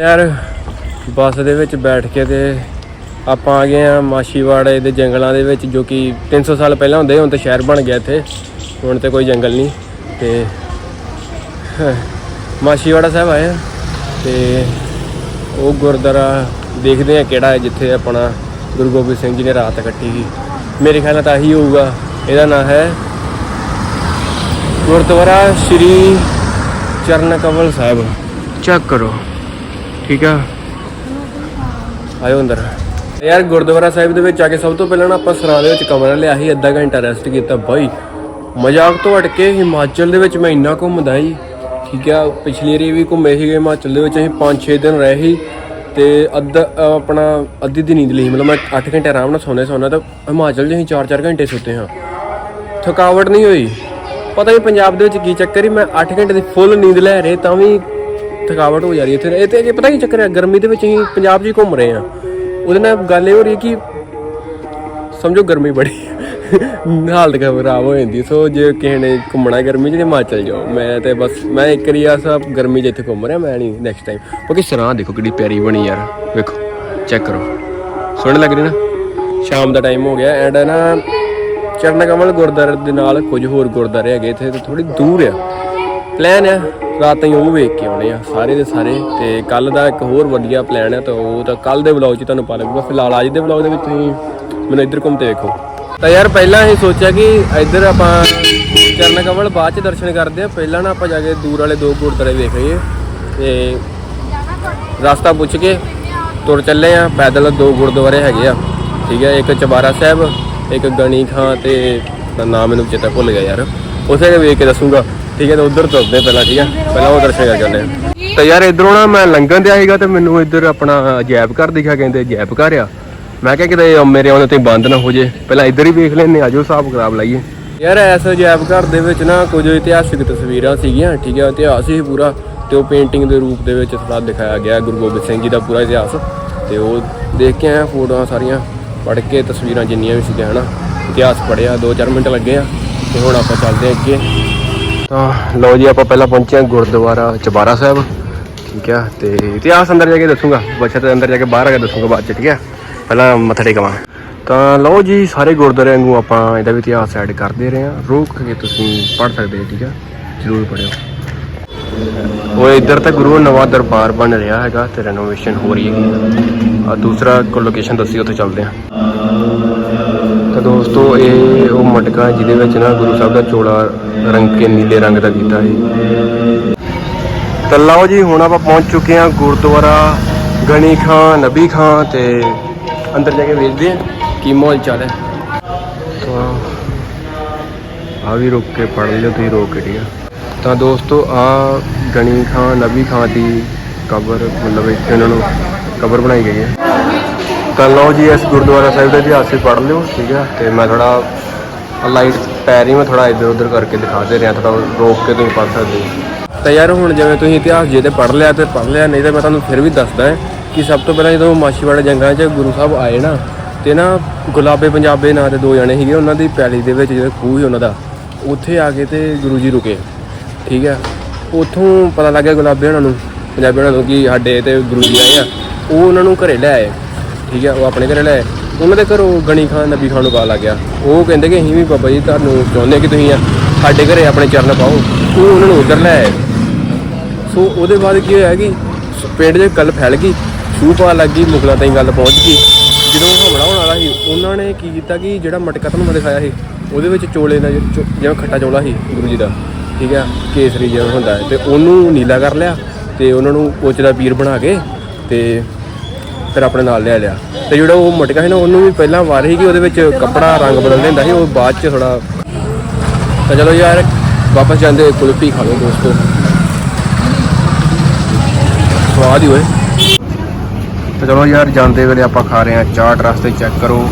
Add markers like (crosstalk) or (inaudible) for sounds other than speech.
ਯਾਰ, ਬੱਸ ਦੇ ਵਿੱਚ ਬੈਠ ਕੇ ਤੇ ਆਪਾਂ ਆ ਗਏ ਆ ਮਾਸ਼ੀਵਾੜੇ ਦੇ ਜੰਗਲਾਂ ਦੇ ਵਿੱਚ, ਜੋ ਕਿ 300 ਸਾਲ ਪਹਿਲਾਂ ਹੁੰਦੇ, ਹੁਣ ਤੇ ਸ਼ਹਿਰ ਬਣ ਗਿਆ ਇੱਥੇ। ਹੁਣ ਤੇ ਕੋਈ ਜੰਗਲ ਨਹੀਂ ਤੇ (laughs) ਮਾਸ਼ੀਵਾੜਾ ਸਾਹਿਬ ਆਏ ਆ ਤੇ ਉਹ ਗੁਰਦੁਆਰਾ ਦੇਖਦੇ ਆ ਕਿਹੜਾ ਹੈ, ਜਿੱਥੇ ਆਪਣਾ ਗੁਰੂ ਗੋਬਿੰਦ ਸਿੰਘ ਜੀ ਨੇ ਰਾਤ ਕੱਟੀ ਸੀ। ਮੇਰੇ ਖਿਆਲ ਨਾਲ ਤਾਂ ਇਹੀ ਹੋਊਗਾ। ਇਹਦਾ ਨਾਮ ਹੈ ਗੁਰਦੁਆਰਾ ਸ਼੍ਰੀ ਚਰਨ ਕਮਲ ਸਾਹਿਬ। ਚੈੱਕ ਕਰੋ। ਠੀਕ ਆ? ਆਇਓ ਅੰਦਰ। ਯਾਰ, ਗੁਰਦੁਆਰਾ ਸਾਹਿਬ ਦੇ ਵਿੱਚ ਆ ਕੇ ਸਭ ਤੋਂ ਪਹਿਲਾਂ ਨਾ ਆਪਾਂ ਸਰਾਂ ਦੇ ਵਿੱਚ ਕਮਰਾ ਲਿਆ ਸੀ, ਅੱਧਾ ਘੰਟਾ ਰੈਸਟ ਕੀਤਾ, ਬਾਈ। ਮਜ਼ਾਕ ਤੋਂ ਹਟ ਕੇ ਹਿਮਾਚਲ ਦੇ ਵਿੱਚ ਮੈਂ ਇੰਨਾ ਘੁੰਮਦਾ ਸੀ। ਠੀਕ ਆ, ਪਿਛਲੀ ਵਾਰੀ ਵੀ ਘੁੰਮੇ ਸੀਗੇ ਹਿਮਾਚਲ ਦੇ ਵਿੱਚ, ਅਸੀਂ 5-6 ਦਿਨ ਰਹੇ ਸੀ ਤੇ ਅੱਧਾ ਆਪਣਾ ਅੱਧੀ ਦੀ ਨੀਂਦ ਲਈ ਮਤਲਬ ਮੈਂ 8 ਘੰਟੇ ਆਰਾਮ ਨਾਲ ਸੌਂਦੇ ਸੌਂਦਾ ਤਾਂ ਹਿਮਾਚਲ 'ਚ ਅਸੀਂ 4-4 ਘੰਟੇ ਸੁੱਤੇ ਹਾਂ। ਥਕਾਵਟ ਨਹੀਂ ਹੋਈ। ਪਤਾ ਨਹੀਂ ਪੰਜਾਬ ਦੇ ਵਿੱਚ ਕੀ ਚੱਕਰ ਹੀ ਮੈਂ 8 ਘੰਟੇ ਦੀ ਫੁੱਲ ਨੀਂਦ ਲੈ ਰਹੇ, ਤਾਂ ਵੀ ਥਕਾਵਟ ਹੋ ਜਾ ਰਹੀ ਹੈ ਇੱਥੇ। ਇਹ ਤੇ ਜੇ ਪਤਾ ਕੀ ਚੱਕਰ ਹੈ, ਗਰਮੀ ਦੇ ਵਿੱਚ ਅਸੀਂ ਪੰਜਾਬ 'ਚ ਹੀ ਘੁੰਮ ਰਹੇ ਹਾਂ। ਉਹਦੇ ਨਾਲ ਗੱਲ ਇਹ ਹੋ ਰਹੀ ਹੈ ਕਿ ਸਮਝੋ ਗਰਮੀ ਬੜੀ ਹਾਲਤ ਖਰਾਬ ਹੋ ਜਾਂਦੀ ਸੋ ਜੇ ਕਿਸੇ ਨੇ ਘੁੰਮਣਾ ਗਰਮੀ 'ਚ, ਤੇ ਹਿਮਾਚਲ ਜਾਓ। ਮੈਂ ਤੇ ਬਸ, ਮੈਂ ਇੱਕ ਵਾਰੀ ਆ ਸਭ ਗਰਮੀ 'ਚ ਇੱਥੇ ਘੁੰਮ ਰਿਹਾ, ਮੈਂ ਨਹੀਂ ਨੈਕਸਟ ਟਾਈਮ ਬਾਕੀ ਸਰਾਂ ਦੇਖੋ ਕਿੰਨੀ ਪਿਆਰੀ ਬਣੀ ਯਾਰ, ਵੇਖੋ ਚੈੱਕ ਕਰੋ। ਸੋਹਣੀ ਲੱਗ ਰਹੀ ਨਾ? ਸ਼ਾਮ ਦਾ ਟਾਈਮ ਹੋ ਗਿਆ ਐਂਡ ਨਾ ਚਰਨ ਕਮਲ ਗੁਰਦੁਆਰੇ ਦੇ ਨਾਲ ਕੁਝ ਹੋਰ ਗੁਰਦੁਆਰੇ ਹੈਗੇ ਇੱਥੇ, ਤੇ ਥੋੜੀ ਦੂਰ ਆ। ਪਲਾਨ ਆ, ਰਾਤ ਤਾਈਂ ਉਹ ਵੇਖ ਕੇ ਆਉਣੇ ਆ ਸਾਰੇ ਦੇ ਸਾਰੇ ਤੇ ਕੱਲ ਦਾ ਇੱਕ ਹੋਰ ਵਧੀਆ ਪਲਾਨ ਆ ਤਾਂ ਉਹ ਤਾਂ ਕੱਲ ਦੇ ਵਲੌਗ 'ਚ ਤੁਹਾਨੂੰ ਪਾ ਲੱਗੂਗਾ ਫਿਲਹਾਲ ਅੱਜ ਦੇ ਵਲੌਗ ਦੇ ਵਿੱਚ ਤੁਸੀਂ ਮੈਨੂੰ ਇੱਧਰ ਘੁੰਮਤੇ ਵੇਖੋ ਤਾਂ ਯਾਰ ਪਹਿਲਾਂ ਅਸੀਂ ਸੋਚਿਆ ਕਿ ਇੱਧਰ ਆਪਾਂ ਚਰਨ ਕਮਲ ਬਾਅਦ 'ਚ ਦਰਸ਼ਨ ਕਰਦੇ ਆ। ਪਹਿਲਾਂ ਨਾ ਆਪਾਂ ਜਾ ਕੇ ਦੂਰ ਵਾਲੇ ਦੋ ਗੁਰਦੁਆਰੇ ਵੇਖ ਆਈਏ ਤੇ ਰਸਤਾ ਪੁੱਛ ਕੇ ਤੁਰ ਚੱਲੇ ਆ। ਪੈਦਲ ਦੋ ਗੁਰਦੁਆਰੇ ਹੈਗੇ ਆ, ਠੀਕ ਹੈ ਇੱਕ ਚਬਾਰਾ ਸਾਹਿਬ, ਇੱਕ ਗਣੀ ਖਾਂ ਤੇ ਦਾ ਨਾਮ ਮੈਨੂੰ ਚੇਤਾ ਭੁੱਲ ਗਿਆ ਯਾਰ। ਉਸੇ ਵੇਖ ਕੇ ਦੱਸੂਗਾ। ਠੀਕ ਹੈ ਤਾਂ ਉਧਰ ਤੁਰਦੇ ਪਹਿਲਾਂ ਠੀਕ ਹੈ? ਪਹਿਲਾਂ ਕਰ ਜਾਂਦੇ ਆ ਤੇ ਯਾਰ ਇਧਰੋਂ ਨਾ ਮੈਂ ਲੰਘਣ ਤੇ ਆਏਗਾ ਤੇ ਮੈਨੂੰ ਇੱਧਰ ਆਪਣਾ ਅਜੈਬ ਘਰ ਦਿਖਿਆ ਕਹਿੰਦੇ ਅਜੈਬ ਘਰ ਆ। ਮੈਂ ਕਿਹਾ ਕਿਤੇ ਮੇਰੇ ਆਉਣੇ ਤੇ ਬੰਦ ਨਾ ਹੋ ਜੇ। ਪਹਿਲਾਂ ਇੱਧਰ ਹੀ ਵੇਖ ਲੈਨੇ ਆਜੋ ਹਿਸਾਬ ਖਰਾਬ ਲਾਈਏ। ਯਾਰ ਐਸ ਅਜੈਬ ਘਰ ਦੇ ਵਿੱਚ ਨਾ ਕੁਝ ਇਤਿਹਾਸਿਕ ਤਸਵੀਰਾਂ ਸੀਗੀਆਂ ਠੀਕ ਹੈ? ਇਤਿਹਾਸ ਹੀ ਪੂਰਾ ਤੇ ਉਹ ਪੇਂਟਿੰਗ ਦੇ ਰੂਪ ਦੇ ਵਿੱਚ ਥੋੜਾ ਦਿਖਾਇਆ ਗਿਆ ਗੁਰੂ ਗੋਬਿੰਦ ਸਿੰਘ ਜੀ ਦਾ ਪੂਰਾ ਇਤਿਹਾਸ। ਤੇ ਉਹ ਦੇਖ ਕੇ ਆਇਆ ਫੋਟੋਆਂ ਸਾਰੀਆਂ ਪੜ੍ਹ ਕੇ ਤਸਵੀਰਾਂ ਜਿੰਨੀਆਂ ਵੀ ਸੀਗੀਆਂ ਹਨਾ? ਇਤਿਹਾਸ ਪੜ੍ਹਿਆ 2-4 ਮਿੰਟ ਲੱਗੇ ਆ ਤੇ ਹੁਣ ਆਪਾਂ ਚੱਲਦੇ ਅੱਗੇ। ਤਾਂ ਲਓ ਜੀ, ਆਪਾਂ ਪਹਿਲਾਂ ਪਹੁੰਚੇ ਹਾਂ ਗੁਰਦੁਆਰਾ ਚਬਾਰਾ ਸਾਹਿਬ। ਠੀਕ ਆ, ਤੇ ਇਤਿਹਾਸ ਅੰਦਰ ਜਾ ਕੇ ਦੱਸੂਗਾ। ਬੱਚਾ ਤੇ ਅੰਦਰ ਜਾ ਕੇ ਬਾਹਰ ਆ ਕੇ ਦੱਸੂਗਾ ਬਾਅਦ ਚ, ਠੀਕ ਆ? ਪਹਿਲਾਂ ਮੱਥਾ ਟੇਕਵਾਂ ਤਾਂ ਲਓ ਜੀ, ਸਾਰੇ ਗੁਰਦੁਆਰਿਆਂ ਨੂੰ ਆਪਾਂ ਇਹਦਾ ਵੀ ਇਤਿਹਾਸ ਐਡ ਕਰਦੇ ਰਹੇ ਹਾਂ। ਰੋਕ ਕੇ ਤੁਸੀਂ ਪੜ੍ਹ ਸਕਦੇ ਹੋ, ਠੀਕ ਆ? ਜ਼ਰੂਰ ਪੜ੍ਹਿਓ। ਉਹ ਇੱਧਰ ਤਾਂ ਗੁਰੂ ਨਵਾਂ ਦਰਬਾਰ ਬਣ ਰਿਹਾ ਹੈਗਾ ਤੇ ਰੈਨੋਵੇਸ਼ਨ ਹੋ ਰਹੀ ਹੈ ਆ ਦੂਸਰਾ ਕੋ ਲੋਕੇਸ਼ਨ ਦੱਸੀ, ਉੱਥੇ ਚੱਲਦੇ ਆ ਤਾਂ ਦੋਸਤੋ, ਇਹ ਉਹ ਜਿਹਦੇ ਵਿੱਚ ਨਾ ਗੁਰੂ ਸਾਹਿਬ ਦਾ ਚੋਲਾ ਰੰਗ ਕੇ ਨੀਲੇ ਰੰਗ ਦਾ ਕੀਤਾ ਹੈ ਤਾਂ ਲਓ ਜੀ, ਹੁਣ ਆਪਾਂ ਪਹੁੰਚ ਚੁੱਕੇ ਹਾਂ ਗੁਰਦੁਆਰਾ ਗਣੀ ਖਾਂ, ਨਬੀ ਖਾਂ ਤੇ ਅੰਦਰ ਜਾ ਕੇ ਵੇਖਦੇ ਹਾਂ ਕੀ ਮਾਹੌਲ ਚੱਲ ਹੈ। ਤਾਂ ਆ ਵੀ ਰੁਕ ਕੇ ਪੜ ਲਿਓ, ਤੁਸੀਂ ਰੋਕ ਕੇ, ਠੀਕ ਆ। ਤਾਂ ਦੋਸਤੋ ਆ ਗਣੀ ਖਾਂ, ਨਬੀ ਖਾਂ ਦੀ ਕਬਰ, ਮਤਲਬ ਇੱਥੇ ਉਹਨਾਂ ਨੂੰ ਕਬਰ ਬਣਾਈ ਗਈ ਹੈ। ਤਾਂ ਲਓ ਜੀ, ਇਸ ਗੁਰਦੁਆਰਾ ਸਾਹਿਬ ਦਾ ਇਤਿਹਾਸ ਵੀ ਪੜ੍ਹ ਲਿਓ, ਠੀਕ ਆ। ਤੇ ਮੈਂ ਥੋੜਾ ਲਾਈਟ ਪੈ ਰਹੀ ਮੈਂ ਥੋੜਾ ਇੱਧਰ ਉੱਧਰ ਕਰਕੇ ਦਿਖਾ ਦੇ ਰਿਹਾ ਥੋੜਾ ਰੋਕ ਕੇ ਤੁਸੀਂ ਪੜ੍ਹ ਸਕਦੇ ਤਾਂ ਯਾਰ ਹੁਣ ਜਿਵੇਂ ਤੁਸੀਂ ਇਤਿਹਾਸ ਜੇ ਤੇ ਪੜ੍ਹ ਲਿਆ ਤੇ ਪੜ੍ਹ ਲਿਆ, ਨਹੀਂ ਤਾਂ ਮੈਂ ਤੁਹਾਨੂੰ ਫਿਰ ਵੀ ਦੱਸਦਾ ਕਿ ਸਭ ਤੋਂ ਪਹਿਲਾਂ ਜਦੋਂ ਮਾਛੀਵਾੜੇ ਜੰਗਲਾਂ 'ਚ ਗੁਰੂ ਸਾਹਿਬ ਆਏ ਨਾ, ਤੇ ਨਾ ਗੁਲਾਬੇ ਪੰਜਾਬੇ ਨਾਂ ਦੇ ਦੋ ਜਣੇ ਸੀਗੇ, ਉਹਨਾਂ ਦੀ ਪੈਲੀ ਦੇ ਵਿੱਚ ਜਿਹੜਾ ਖੂਹ ਸੀ ਉਹਨਾਂ ਦਾ, ਉੱਥੇ ਆ ਕੇ ਤੇ ਗੁਰੂ ਜੀ ਰੁਕੇ। ਠੀਕ ਹੈ? ਉੱਥੋਂ ਪਤਾ ਲੱਗਿਆ ਗੁਲਾਬੇ ਉਹਨਾਂ ਨੂੰ, ਪੰਜਾਬੀ ਉਹਨਾਂ ਨੂੰ ਕਿ ਸਾਡੇ ਤੇ ਗੁਰੂ ਜੀ ਆਏ ਆ, ਉਹ ਉਹਨਾਂ ਨੂੰ ਘਰੇ ਲੈ ਆਏ। ਠੀਕ ਹੈ? ਉਹ ਆਪਣੇ ਘਰੇ ਲੈ ਆਏ। ਉਹਨਾਂ ਦੇ ਘਰੋਂ ਗਣੀ ਖਾਨ, ਨਬੀ ਖਾਨ ਨੂੰ ਪਾ ਲੱਗ ਗਿਆ। ਉਹ ਕਹਿੰਦੇ ਕਿ ਅਸੀਂ ਵੀ ਬਾਬਾ ਜੀ ਤੁਹਾਨੂੰ ਚਾਹੁੰਦੇ ਕਿ ਤੁਸੀਂ ਸਾਡੇ ਘਰੇ ਆਪਣੇ ਚਰਨ ਪਾਓ। ਤੂੰ ਉਹਨਾਂ ਨੂੰ ਉਧਰ ਲੈ ਆਏ। ਸੋ ਉਹਦੇ ਬਾਅਦ ਕੀ ਹੋਇਆ ਕਿ ਸ- ਪਿੰਡ 'ਚ ਗੱਲ ਫੈਲ ਗਈ। ਸੂਹ ਪਾ ਲੱਗ ਗਈ, ਮੁਗਲਾਂ ਤਾਈਂ ਗੱਲ ਪਹੁੰਚ ਗਈ। ਜਦੋਂ ਹਮਲਾ ਹੋਣ ਵਾਲਾ ਸੀ, ਉਹਨਾਂ ਨੇ ਕੀ ਕੀਤਾ ਕਿ ਜਿਹੜਾ ਮਟਕਾ ਤੁਹਾਨੂੰ ਮੈਂ ਦਿਖਾਇਆ ਸੀ, ਉਹਦੇ ਵਿੱਚ ਚੋਲੇ ਦਾ ਚੋ- ਜਿਵੇਂ ਖੱਟਾ ਚੋਲਾ ਸੀ, ਗੁਰੂ ਜੀ ਦਾ, ਠੀਕ ਹੈ ਕੇਸਰੀ ਜਿਵੇਂ ਹੁੰਦਾ ਹੈ। ਤੇ ਉਹਨੂੰ ਨੀਲਾ ਕਰ ਲਿਆ ਤੇ ਉਹਨਾਂ ਨੂੰ ਉੱਚ ਦਾ ਪੀਰ ਬਣਾ ਕੇ ਤੇ ਫਿਰ ਆਪਣੇ ਨਾਲ ਲਿਆ ਲਿਆ। ਤੇ ਜਿਹੜਾ ਉਹ ਮਟਕਾ ਸੀ ਨਾ, ਉਹਨੂੰ ਵੀ ਪਹਿਲਾਂ ਵਾਰ ਸੀ ਕਿ ਉਹਦੇ ਵਿੱਚ ਕੱਪੜਾ ਰੰਗ ਬਦਲ ਲੈਂਦਾ ਸੀ, ਉਹ ਬਾਅਦ ਚ ਥੋੜਾ ਤਾਂ ਚਲੋ ਯਾਰ, ਵਾਪਸ ਜਾਂਦੇ ਕੁਲਫੀ ਖਾ ਲਓ ਦੋਸਤੋ। ਸਵਾਦ ਹੀ ਹੋਏ। ਤਾਂ ਚਲੋ ਯਾਰ, ਜਾਂਦੇ ਵੇਲੇ ਆਪਾਂ ਖਾ ਰਹੇ ਹਾਂ, ਚਾਟ ਰਸਤੇ ਚੈੱਕ ਕਰੋ।